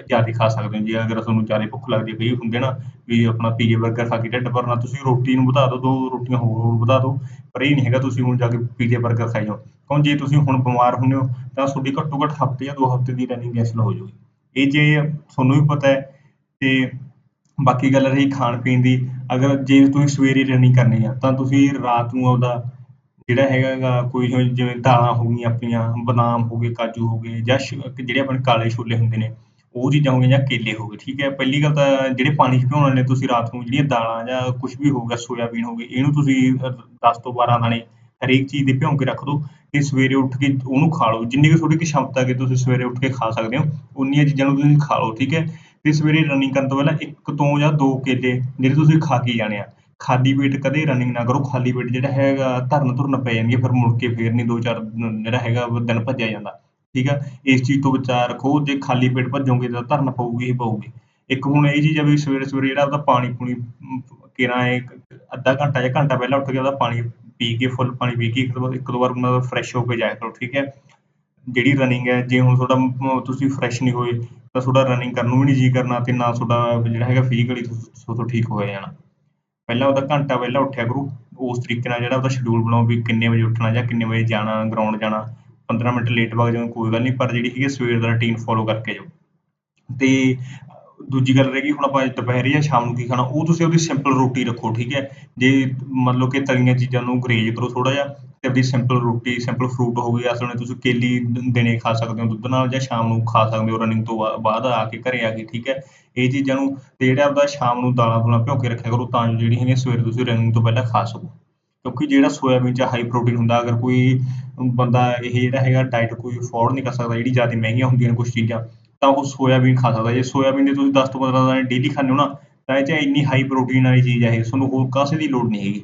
ਜ਼ਿਆਦਾ ਖਾ ਸਕਦੇ ਹੋ। ਜੇ ਅਗਰ ਤੁਹਾਨੂੰ ਜ਼ਿਆਦਾ ਭੁੱਖ ਲੱਗਦੀ ਹੈ, ਕਈ ਹੁੰਦੇ ਨਾ ਵੀ ਆਪਣਾ ਪੀਜ਼ੇ 버ਗਰ ਖਾ ਕੇ ਢਿੱਡ ਭਰਨਾ, ਤੁਸੀਂ ਰੋਟੀ ਨੂੰ ਵਧਾ ਦਿਓ, ਦੋ ਰੋਟੀਆਂ ਹੋਰ ਹੋਰ ਵਧਾ ਦਿਓ, ਪਰ ਇਹ ਨਹੀਂ ਹੈਗਾ ਤੁਸੀਂ ਹੁਣ ਜਾ ਕੇ ਪੀਜ਼ੇ 버ਗਰ ਖਾਈ ਜਾਓ। ਕਿਉਂ ਜੇ ਤੁਸੀਂ ਹੁਣ ਬਿਮਾਰ ਹੁੰਦੇ ਹੋ, ਤਾਂ ਤੁਹਾਡੀ ਘੱਟੋ ਘੱਟ ਹਫ਼ਤੇ ਜਾਂ ਦੋ ਹਫ਼ਤੇ ਦੀ ਰਨਿੰਗ ਕੈਂਸਲ ਹੋ ਜਾਊਗੀ ਇਹ ਜੇ ਤੁਹਾਨੂੰ ਵੀ ਪਤਾ ਹੈ, ਤੇ ਬਾਕੀ ਗੱਲ ਰਹੀ ਖਾਣ ਪੀਣ ਦੀ ਅਗਰ ਜੇ ਤੁਸੀਂ ਸਵੇਰੇ ਰਨਿੰਗ ਕਰਨੀ ਆ, ਤਾਂ ਤੁਸੀਂ ਰਾਤ ਨੂੰ ਆਪਦਾ ਜਿਹੜਾ ਹੈਗਾ ਗਾ ਕੋਈ ਜਿਵੇਂ ਦਾਲਾਂ ਹੋ ਗਈਆਂ ਆਪਣੀਆਂ, ਬਦਾਮ ਹੋ ਗਏ, ਕਾਜੂ ਹੋ ਗਏ ਜਾਂ ਜਿਹੜੇ ਆਪਣੇ ਕਾਲੇ ਛੋਲੇ ਹੁੰਦੇ ਨੇ, ਉਹ ਚੀਜ਼ਾਂ ਹੋ ਗਈਆਂ ਜਾਂ ਕੇਲੇ ਹੋ ਗਏ, ਠੀਕ ਹੈ? ਪਹਿਲੀ ਗੱਲ ਤਾਂ ਜਿਹੜੇ ਪਾਣੀ 'ਚ ਭਿਉਣ ਵਾਲੇ ਤੁਸੀਂ ਰਾਤ ਨੂੰ ਜਿਹੜੀਆਂ ਦਾਲਾਂ ਜਾਂ ਕੁਛ ਵੀ ਹੋਊਗਾ ਸੋਇਆਬੀਨ ਹੋ ਗਈ ਇਹਨੂੰ ਤੁਸੀਂ 10 ਤੋਂ 12 ਦਾਣੇ ਹਰੇਕ ਚੀਜ਼ ਦੇ ਭਿਉਂ ਕੇ ਰੱਖ ਦਿਓ ਤੇ ਸਵੇਰੇ ਉੱਠ ਕੇ ਉਹਨੂੰ ਖਾ ਲਓ। ਜਿੰਨੀ ਕੁ ਤੁਹਾਡੀ ਕੁ ਸ਼ਮਤਾ ਕਿ ਤੁਸੀਂ ਸਵੇਰੇ ਉੱਠ ਕੇ ਖਾ ਸਕਦੇ ਹੋ, ਉਨੀਆਂ ਚੀਜ਼ਾਂ ਨੂੰ ਤੁਸੀਂ ਖਾ ਲਓ, ਠੀਕ ਹੈ? ਤੇ ਸਵੇਰੇ ਰਨਿੰਗ ਕਰਨ ਤੋਂ ਪਹਿਲਾਂ ਇੱਕ ਤੋਂ ਜਾਂ ਦੋ ਕੇਲੇ ਜਿਹੜੇ ਤੁਸੀਂ ਖਾ ਕੇ ਜਾਣੇ ਆ। ਖਾਲੀ ਪੇਟ ਕਦੇ ਰਨਿੰਗ ਨਾ ਕਰੋ, ਖਾਲੀ ਪੇਟ ਜਿਹੜਾ ਹੈਗਾ ਧਰਨ ਧੁਰਨ ਪੈ ਜਾਂਦੀ ਫਿਰ ਮੁੜ ਕੇ ਫੇਰ ਨਹੀਂ ਦੋ ਚਾਰ ਜਿਹੜਾ ਹੈਗਾ ਦਿਨ ਭੱਜਿਆ ਜਾਂਦਾ। ਠੀਕ ਆ? ਇਸ ਚੀਜ਼ ਤੋਂ ਬਚਾ ਰੱਖੋ, ਜੇ ਖਾਲੀ ਪੇਟ ਭੱਜੋਗੇ ਤਾਂ ਧਰਨ ਪਊਗੀ ਹੀ ਪਊਗੀ। ਇੱਕ ਹੁਣ ਇਹ ਚੀਜ਼ ਆ ਵੀ ਸਵੇਰੇ ਸਵੇਰੇ ਜਿਹੜਾ ਉਹਦਾ ਪਾਣੀ ਪੂਣੀ ਕਿਰਾਂ ਇੱਕ ਅੱਧਾ ਘੰਟਾ ਜਾਂ ਘੰਟਾ ਪਹਿਲਾਂ ਉੱਠ ਕੇ ਉਹਦਾ ਪਾਣੀ ਪੀ ਕੇ, ਫੁੱਲ ਪਾਣੀ ਪੀ ਕੇ ਇੱਕ ਦੋ ਇੱਕ ਦੋ ਵਾਰ ਫਰੈਸ਼ ਹੋ ਕੇ ਜਾਇਆ ਕਰੋ, ਠੀਕ ਹੈ ਜਿਹੜੀ ਰਨਿੰਗ ਹੈ, ਜੇ ਹੁਣ ਤੁਹਾਡਾ ਤੁਸੀਂ ਫਰੈਸ਼ ਨਹੀਂ ਹੋਏ, ਤਾਂ ਤੁਹਾਡਾ ਰਨਿੰਗ ਕਰਨ ਨੂੰ ਵੀ ਨਹੀਂ ਜੀ ਕਰਨਾ ਤੇ ਨਾ ਤੁਹਾਡਾ ਜਿਹੜਾ ਹੈਗਾ ਫਿਜ਼ੀਕਲੀ ਤੁਹਾਡਾ ਠੀਕ ਹੋ ਜਾਣਾ। ਪਹਿਲਾਂ ਉਹਦਾ ਘੰਟਾ ਪਹਿਲਾਂ ਉੱਠਿਆ ਕਰੋ, ਉਸ ਤਰੀਕੇ ਨਾਲ ਜਿਹੜਾ ਉਹਦਾ ਸ਼ਡਿਊਲ ਬਣਾਓ ਵੀ ਕਿੰਨੇ ਵਜੇ ਉੱਠਣਾ ਜਾਂ ਕਿੰਨੇ ਵਜੇ ਜਾਣਾ ਗਰਾਊਂਡ ਜਾਣਾ। 15 ਮਿੰਟ ਲੇਟ ਵਗ ਜਾਓ, ਕੋਈ ਗੱਲ ਨਹੀਂ, ਪਰ ਜਿਹੜੀ ਹੈਗੀ ਸਵੇਰ ਦਾ ਰੁਟੀਨ ਫੋਲੋ ਕਰਕੇ ਜਾਓ। ਤੇ ਦੂਜੀ ਗੱਲ ਰਹਿ ਗਈ, ਹੁਣ ਆਪਾਂ ਦੁਪਹਿਰੇ ਜਾਂ ਸ਼ਾਮ ਨੂੰ ਕੀ ਖਾਣਾ, ਉਹ ਤੁਸੀਂ ਉਹਦੀ ਸਿੰਪਲ ਰੋਟੀ ਰੱਖੋ, ਠੀਕ ਹੈ? ਜੇ ਮੰਨ ਲਓ ਕਿ ਤਲੀਆਂ ਚੀਜ਼ਾਂ ਨੂੰ ਗਰੇਜ ਕਰੋ ਥੋੜਾ ਜਿਹਾ ਤੇ ਆਪਣੀ ਸਿੰਪਲ ਰੋਟੀ ਸਿੰਪਲ ਫਰੂਟ ਹੋ ਗਏ ਅਸਲ ਵਿੱਚ ਤੁਸੀਂ ਕੇਲੀ ਦ- ਦਿਨੇ ਖਾ ਸਕਦੇ ਹੋ, ਦੁੱਧ ਨਾਲ ਜਾਂ ਸ਼ਾਮ ਨੂੰ ਖਾ ਸਕਦੇ ਹੋ ਰਨਿੰਗ ਤੋਂ ਬਾ- ਬਾਅਦ ਆ ਕੇ ਘਰੇ ਆ ਕੇ, ਠੀਕ ਹੈ? ਇਹ ਚੀਜ਼ਾਂ ਨੂੰ ਤੇ ਜਿਹੜਾ ਆਪਦਾ ਸ਼ਾਮ ਨੂੰ ਦਾਲਾਂ ਦੂਲਾਂ ਭਿਓ ਕੇ ਰੱਖਿਆ ਕਰੋ, ਤਾਂ ਜਿਹੜੀ ਹੈਗੀ ਸਵੇਰੇ ਤੁਸੀਂ ਰਨਿੰਗ ਤੋਂ ਪਹਿਲਾਂ ਖਾ ਸਕੋ। ਕਿਉਂਕਿ ਜਿਹੜਾ ਸੋਇਆਬੀਨ ਚ ਹਾਈ ਪ੍ਰੋਟੀਨ ਹੁੰਦਾ, ਅਗਰ ਕੋਈ ਬੰਦਾ ਇਹ ਜਿਹੜਾ ਹੈਗਾ ਡਾਈਟ ਕੋਈ ਅਫੋਰਡ ਨਹੀਂ ਕਰ ਸਕਦਾ, ਜਿਹੜੀ ਜ਼ਿਆਦਾ ਮਹਿੰਗੀਆਂ ਹੁੰਦੀਆਂ ਨੇ ਕੁਝ ਚੀਜ਼ਾਂ, ਤਾਂ ਉਹ ਸੋਇਆਬੀਨ ਖਾ ਸਕਦਾ। ਜੇ ਸੋਇਆਬੀਨ ਦੇ ਤੁਸੀਂ 10 ਤੋਂ 15 ਦਾਣੇ ਡੇਲੀ ਖਾਂਦੇ ਹੋ ਨਾ, ਤਾਂ ਇਹ 'ਚ ਇੰਨੀ ਹਾਈ ਪ੍ਰੋਟੀਨ ਵਾਲੀ ਚੀਜ਼ ਹੈ ਇਹ, ਤੁਹਾਨੂੰ ਹੋਰ ਕਾਸੇ ਦੀ ਲੋੜ ਨਹੀਂ ਹੈਗੀ।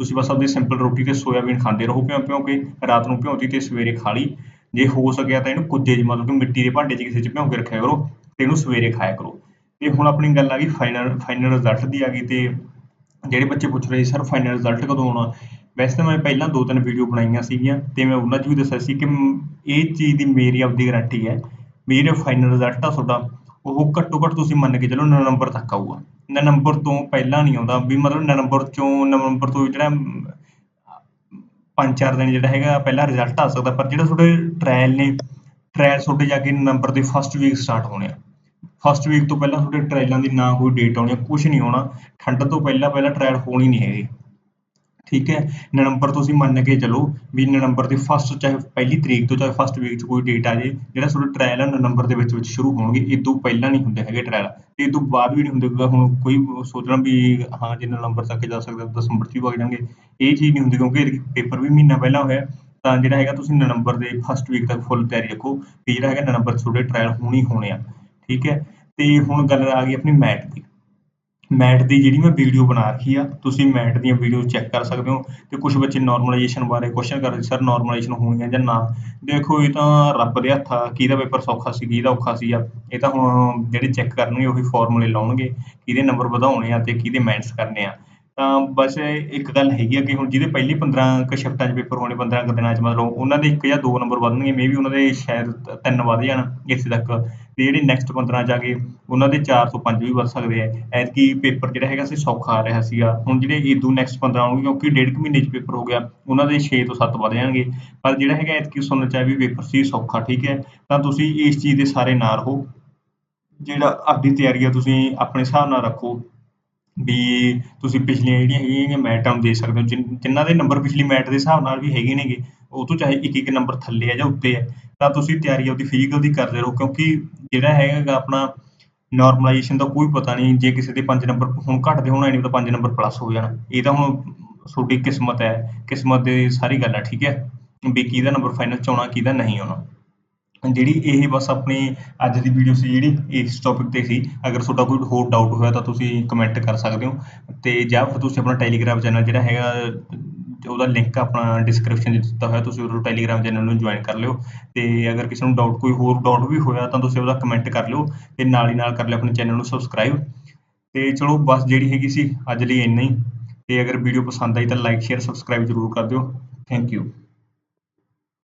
ਤੁਸੀਂ ਬਸ ਆਪਦੀ ਸਿੰਪਲ ਰੋਟੀ ਤੇ ਸੋਇਆਬੀਨ ਖਾਂਦੇ ਰਹੋ ਭਿਉਂ ਭਿਉਂ ਕੇ, ਰਾਤ ਨੂੰ ਭਿਉਂਤੀ ਤੇ ਸਵੇਰੇ ਖਾ ਲਈ। ਜੇ ਹੋ ਸਕਿਆ ਤਾਂ ਇਹਨੂੰ ਕੁੱਜੇ 'ਚ ਮਤਲਬ ਕਿ ਮਿੱਟੀ ਦੇ ਭਾਂਡੇ 'ਚ ਕਿਸੇ 'ਚ ਭਿਉਂ ਕੇ ਰੱਖਿਆ ਕਰੋ ਤੇ ਇਹਨੂੰ ਸਵੇਰੇ ਖਾਇਆ ਕਰੋ। ਤੇ ਹੁਣ ਆਪਣੀ ਗੱਲ ਆ ਗਈ ਫਾਈਨਲ ਫਾਈਨਲ ਰਿਜ਼ਲਟ ਦੀ ਆ ਗਈ ਤੇ ਜਿਹੜੇ ਬੱਚੇ ਪੁੱਛ ਰਹੇ ਸਰ ਫਾਈਨਲ ਰਿਜ਼ਲਟ ਕਦੋਂ ਆਉਣਾ? ਵੈਸੇ ਤਾਂ ਮੈਂ ਪਹਿਲਾਂ ਦੋ ਤਿੰਨ ਵੀਡੀਓ ਬਣਾਈਆਂ ਸੀਗੀਆਂ ਤੇ ਮੈਂ ਉਹਨਾਂ 'ਚ ਵੀ ਦੱਸਿਆ ਸੀ ਕਿ ਇਹ ਚੀਜ਼ ਦੀ ਮੇਰੀ ਆਪਦੀ ਗਾਰੰਟੀ ਹੈ ਵੀ ਜਿਹੜਾ ਫਾਈਨਲ ਰਿਜ਼ਲਟ ਆ ਤੁਹਾਡਾ, ਉਹ ਘੱਟੋ ਘੱਟ ਤੁਸੀਂ ਮੰਨ ਕੇ ਚੱਲੋ ਨਵੰਬਰ ਤੱਕ ਆਊਗਾ। ਨਵੰਬਰ ਤੋਂ ਪਹਿਲਾਂ ਨਹੀਂ ਆਉਂਦਾ, ਵੀ ਮਤਲਬ ਨਵੰਬਰ ਚੋਂ ਨਵੰਬਰ ਤੋਂ ਜਿਹੜਾ ਪੰਜ ਚਾਰ ਦਿਨ ਜਿਹੜਾ ਹੈਗਾ, ਪਹਿਲਾਂ ਰਿਜ਼ਲਟ ਆ ਸਕਦਾ, ਪਰ ਜਿਹੜਾ ਤੁਹਾਡੇ ਟ੍ਰਾਇਲ ਨੇ ਟ੍ਰਾਇਲ ਤੁਹਾਡੇ ਜਾ ਕੇ ਨਵੰਬਰ ਦੇ ਫਸਟ ਵੀਕ ਸਟਾਰਟ ਹੋਣੇ ਆ। ਫਸਟ ਵੀਕ ਤੋਂ ਪਹਿਲਾਂ ਤੁਹਾਡੇ ਟ੍ਰਾਇਲਾਂ ਦੀ ਨਾ ਕੋਈ ਡੇਟ ਆਉਣੀ ਕੁਝ ਨਹੀਂ ਆਉਣਾ। ਠੰਡ ਤੋਂ ਪਹਿਲਾਂ ਪਹਿਲਾਂ ਟ੍ਰਾਇਲ ਹੋਣੀ ਨਹੀਂ ਹੈਗੇ। ਠੀਕ ਹੈ? ਨਵੰਬਰ ਤੁਸੀਂ ਮੰਨ ਕੇ ਚੱਲੋ ਵੀ ਨਵੰਬਰ ਦੇ ਫਸਟ ਚਾਹੇ ਪਹਿਲੀ ਤਰੀਕ ਤੋਂ ਚਾਹੇ ਫਸਟ ਵੀਕ 'ਚ ਕੋਈ ਡੇਟ ਆ ਜੇ, ਜਿਹੜਾ ਤੁਹਾਡਾ ਟ੍ਰਾਇਲ ਹੈ ਨਵੰਬਰ ਦੇ ਵਿੱਚ ਵਿੱਚ ਸ਼ੁਰੂ ਹੋਣਗੇ, ਇਹ ਤੋਂ ਪਹਿਲਾਂ ਨਹੀਂ ਹੁੰਦੇ ਹੈਗੇ ਟ੍ਰਾਇਲ ਤੇ ਇਹ ਤੋਂ ਬਾਅਦ ਵੀ ਨਹੀਂ ਹੁੰਦੇ ਕਿਉਂਕਿ ਹੁਣ ਕੋਈ ਸੋਚਣਾ ਵੀ ਹਾਂ ਜੇ ਨਵੰਬਰ ਤੱਕ ਜਾ ਸਕਦਾ ਤਾਂ ਦਸੰਬਰ 'ਚ ਵੀ ਵਗ ਜਾਣਗੇ, ਇਹ ਚੀਜ਼ ਨਹੀਂ ਹੁੰਦੀ ਕਿਉਂਕਿ ਪੇਪਰ ਵੀ ਮਹੀਨਾ ਪਹਿਲਾਂ ਹੋਇਆ, ਤਾਂ ਜਿਹੜਾ ਹੈਗਾ ਤੁਸੀਂ ਨਵੰਬਰ ਦੇ ਫਸਟ ਵੀਕ ਤੱਕ ਫੁੱਲ ਤਿਆਰੀ ਰੱਖੋ ਵੀ ਜਿਹੜਾ ਹੈਗਾ ਨਵੰਬਰ 'ਚ ਤੁਹਾਡੇ ਟ੍ਰਾਇਲ ਹੋਣੀ ਹੋਣੇ ਆ, ਠੀਕ ਹੈ? ਤੇ ਹੁਣ ਗੱਲ ਆ ਗਈ ਆਪਣੀ ਮੈਟ ਦੀ। ਮੈਟ ਦੀ ਜਿਹੜੀ ਮੈਂ ਵੀਡੀਓ ਬਣਾ ਰੱਖੀ ਆ, ਤੁਸੀਂ ਮੈਟ ਦੀਆਂ ਵੀਡੀਓ ਚੈੱਕ ਕਰ ਸਕਦੇ ਹੋ ਤੇ ਕੁਝ ਬੱਚੇ ਨਾਰਮਲਾਈਜੇਸ਼ਨ ਬਾਰੇ ਕੁਐਸਚਨ ਕਰ ਰਹੇ ਸਰ ਨਾਰਮਲਾਈਜੇਸ਼ਨ ਹੋਣੀ ਆ ਜਾਂ ਨਾ? ਦੇਖੋ, ਇਹ ਤਾਂ ਰੱਬ ਦੇ ਹੱਥ ਆ ਕਿਹਦਾ ਪੇਪਰ ਸੌਖਾ ਸੀ, ਕਿਹਦਾ ਔਖਾ ਸੀ ਆ। ਇਹ ਤਾਂ ਹੁਣ ਜਿਹੜੇ ਚੈੱਕ ਕਰਨਗੇ, ਉਹੀ ਫਾਰਮੂਲੇ ਲਾਉਣਗੇ, ਕਿਹਦੇ ਨੰਬਰ ਵਧਾਉਣੇ ਆ ਤੇ ਕਿਹਦੇ ਮਾਈਨਸ ਕਰਨੇ ਆ। ਤਾਂ ਬਸ ਇੱਕ ਗੱਲ ਹੈਗੀ ਆ ਕਿ ਹੁਣ ਜਿਹਦੇ ਪਹਿਲੀ 15 ਕੁ ਸ਼ਿਫਟਾਂ 'ਚ ਪੇਪਰ ਹੋਣੇ 15 ਕੁ ਦਿਨਾਂ 'ਚ ਮਤਲਬ ਉਹਨਾਂ ਦੇ ਇੱਕ ਜਾਂ ਦੋ ਨੰਬਰ ਵਧਣਗੇ ਮੇਬੀ ਉਹਨਾਂ ਦੇ ਸ਼ਾਇਦ ਤਿੰਨ ਵੱਧ ਜਾਣ, ਇੱਥੇ ਤੱਕ। ਤੇ ਜਿਹੜੇ ਨੈਕਸਟ 15 'ਚ ਆ ਗਏ ਉਹਨਾਂ ਦੇ 4 ਤੋਂ 5 ਵੀ ਵੱਧ ਸਕਦੇ ਆ। ਐਤਕੀ ਪੇਪਰ ਜਿਹੜਾ ਹੈਗਾ ਸੀ ਸੌਖਾ ਆ ਰਿਹਾ ਸੀਗਾ। ਹੁਣ ਜਿਹੜੇ ਇਦੋਂ ਨੈਕਸਟ 15 ਆਉਣਗੇ, ਕਿਉਂਕਿ ਡੇਢ ਕੁ ਮਹੀਨੇ 'ਚ ਪੇਪਰ ਹੋ ਗਿਆ, ਉਹਨਾਂ ਦੇ 6 ਤੋਂ 7 ਵੱਧ ਜਾਣਗੇ। ਪਰ ਜਿਹੜਾ ਹੈਗਾ ਐਤਕੀ ਸੁਣਨ 'ਚ ਆਇਆ ਵੀ ਪੇਪਰ ਸੀ ਸੌਖਾ, ਠੀਕ ਹੈ। ਤਾਂ ਤੁਸੀਂ ਇਸ ਚੀਜ਼ ਦੇ ਸਾਰੇ ਨਾ ਰਹੋ। ਜਿਹੜਾ ਆਪਣੀ ਤਿਆਰੀ ਆ ਤੁਸੀਂ ਆਪਣੇ ਹਿਸਾਬ ਨਾਲ ਰੱਖੋ ਵੀ ਤੁਸੀਂ ਪਿਛਲੀਆਂ ਜਿਹੜੀਆਂ ਹੈਗੀਆਂ ਮੈਟਾਂ ਨੂੰ ਦੇ ਸਕਦੇ ਹੋ। ਜਿਨ- ਜਿਨ੍ਹਾਂ ਦੇ ਨੰਬਰ ਪਿਛਲੀ ਮੈਟ ਦੇ ਹਿਸਾਬ ਨਾਲ ਵੀ ਹੈਗੇ ਨੇਗੇ ਉਹ ਤੋਂ ਚਾਹੇ ਇੱਕ ਇੱਕ ਨੰਬਰ ਥੱਲੇ ਹੈ ਜਾਂ ਉੱਤੇ ਹੈ ਤਾਂ ਤੁਸੀਂ ਤਿਆਰੀ ਆਪਦੀ ਫਿਜ਼ੀਕਲ ਦੀ ਕਰਦੇ ਰਹੋ, ਕਿਉਂਕਿ ਜਿਹੜਾ ਹੈਗਾ ਆਪਣਾ ਨਾਰਮਲਾਈਜੇਸ਼ਨ ਦਾ ਕੋਈ ਪਤਾ ਨਹੀਂ, ਜੇ ਕਿਸੇ ਦੇ 5 ਨੰਬਰ ਹੁਣ ਘੱਟਦੇ ਹੋਣਾ ਨਹੀਂ ਤਾਂ 5 ਨੰਬਰ ਪਲੱਸ ਹੋ ਜਾਣਾ। ਇਹ ਤਾਂ ਹੁਣ ਤੁਹਾਡੀ ਕਿਸਮਤ ਹੈ, ਕਿਸਮਤ ਦੇ ਸਾਰੀ ਗੱਲ ਹੈ ਠੀਕ ਹੈ? ਵੀ ਕਿਹਦਾ ਨੰਬਰ ਫਾਈਨਲ ਚ ਆਉਣਾ, ਕਿਹਦਾ ਨਹੀਂ ਆਉਣਾ। ਜਿਹੜੀ ਇਹ ਬਸ ਆਪਣੀ ਅੱਜ ਦੀ ਵੀਡੀਓ ਸੀ, ਜਿਹੜੀ ਇਸ ਟੌਪਿਕ ਤੇ ਸੀ, ਅਗਰ ਤੁਹਾਡਾ ਕੋਈ ਹੋਰ ਡਾਊਟ ਹੋਇਆ ਤਾਂ ਤੁਸੀਂ ਕਮੈਂਟ ਕਰ ਸਕਦੇ ਹੋ। ਤੇ ਜਾਂ ਫਿਰ ਤੁਸੀਂ ਆਪਣਾ ਟੈਲੀਗ੍ਰਾਮ ਚੈਨਲ ਜਿਹੜਾ ਹੈਗਾ ਉਹਦਾ ਲਿੰਕ ਆਪਣਾ ਡਿਸਕ੍ਰਿਪਸ਼ਨ 'ਚ ਦਿੱਤਾ ਹੋਇਆ, ਤੁਸੀਂ ਉਹ ਟੈਲੀਗ੍ਰਾਮ ਚੈਨਲ ਨੂੰ ਜੁਆਇਨ ਕਰ ਲਿਓ ਤੇ ਅਗਰ ਕਿਸੇ ਨੂੰ ਡਾਊਟ ਕੋਈ ਹੋਰ ਡਾਊਟ ਵੀ ਹੋਇਆ ਤਾਂ ਤੁਸੀਂ ਉਹਦਾ ਕਮੈਂਟ ਕਰ ਲਿਓ ਤੇ ਨਾਲ ਹੀ ਨਾਲ ਕਰ ਲਿਓ ਆਪਣੇ ਚੈਨਲ ਨੂੰ ਸਬਸਕ੍ਰਾਈਬ ਤੇ ਚਲੋ ਬਸ ਜਿਹੜੀ ਹੈਗੀ ਸੀ ਅੱਜ ਲਈ ਇੰਨਾ ਹੀ ਤੇ ਅਗਰ ਵੀਡੀਓ ਪਸੰਦ ਆਈ ਤਾਂ ਲਾਈਕ ਸ਼ੇਅਰ ਸਬਸਕ੍ਰਾਈਬ ਜ਼ਰੂਰ ਕਰ ਦਿਓ। Thank you